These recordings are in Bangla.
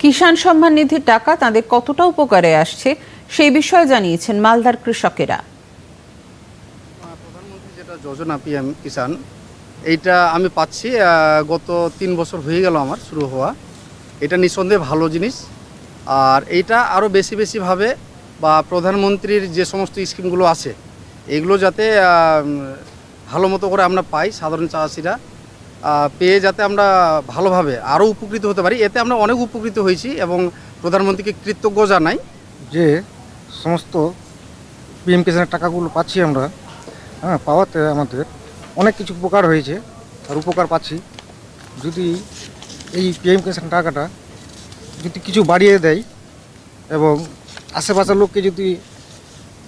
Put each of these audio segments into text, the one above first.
কিষাণ সম্মান নিধির টাকা তাদের কতটা উপকারে আসছে সেই বিষয়ে জানিয়েছেন মালদার কৃষকেরা। প্রধানমন্ত্রী যেটা যোজনা পিএম কিষাণ, এইটা আমি পাচ্ছি গত তিন বছর হয়ে গেল আমার শুরু হওয়া। এটা নিঃসন্দেহে ভালো জিনিস। আর এইটা আরও বেশি বেশিভাবে বা প্রধানমন্ত্রীর যে সমস্ত স্কিমগুলো আছে, এগুলো যাতে ভালো মতো করে আমরা পাই সাধারণ চাষিরা। পেয়ে যাতে আমরা ভালোভাবে আরও উপকৃত হতে পারি। এতে আমরা অনেক উপকৃত হয়েছি এবং প্রধানমন্ত্রীকে কৃতজ্ঞ জানাই। যে সমস্ত পিএম কিষানের টাকাগুলো পাচ্ছি আমরা হ্যাঁ পাওয়াতে আমাদের অনেক কিছু উপকার হয়েছে আর উপকার পাচ্ছি। যদি এই পিএম কিষান টাকাটা যদি কিছু বাড়িয়ে দেয় এবং আশেপাশের লোককে যদি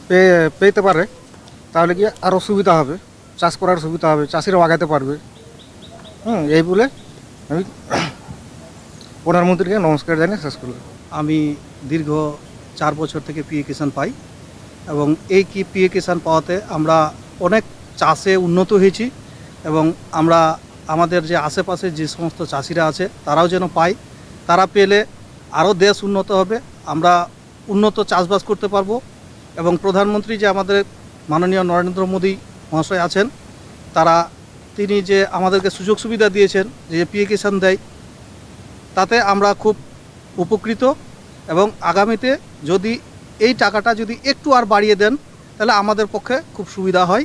পেয়ে, পেতে পারে, তাহলে কি আরও সুবিধা হবে? চাষ করার সুবিধা হবে, চাষিরাও আগাতে পারবে। হুম, এই বলে আমি প্রধানমন্ত্রীকে নমস্কার জানিয়ে শেষ করলাম। আমি দীর্ঘ চার বছর থেকে পিএ কিষাণ পাই এবং এই কি পিএ কিষাণ পাওয়াতে আমরা অনেক চাষে উন্নত হয়েছি এবং আমরা আমাদের যে আশেপাশে যে সমস্ত চাষিরা আছে, তারাও যেন পায়। তারা পেলে আরও দেশ উন্নত হবে, আমরা উন্নত চাষবাস করতে পারব এবং প্রধানমন্ত্রী যে আমাদের মাননীয় নরেন্দ্র মোদী মহাশয় আছেন, তারা তিনি যে আমাদেরকে সুযোগ সুবিধা দিয়েছেন, যে পিএ কিষাণ দেয়, তাতে আমরা খুব উপকৃত এবং আগামীতে যদি এই টাকাটা যদি একটু আর বাড়িয়ে দেন, তাহলে আমাদের পক্ষে খুব সুবিধা হয়।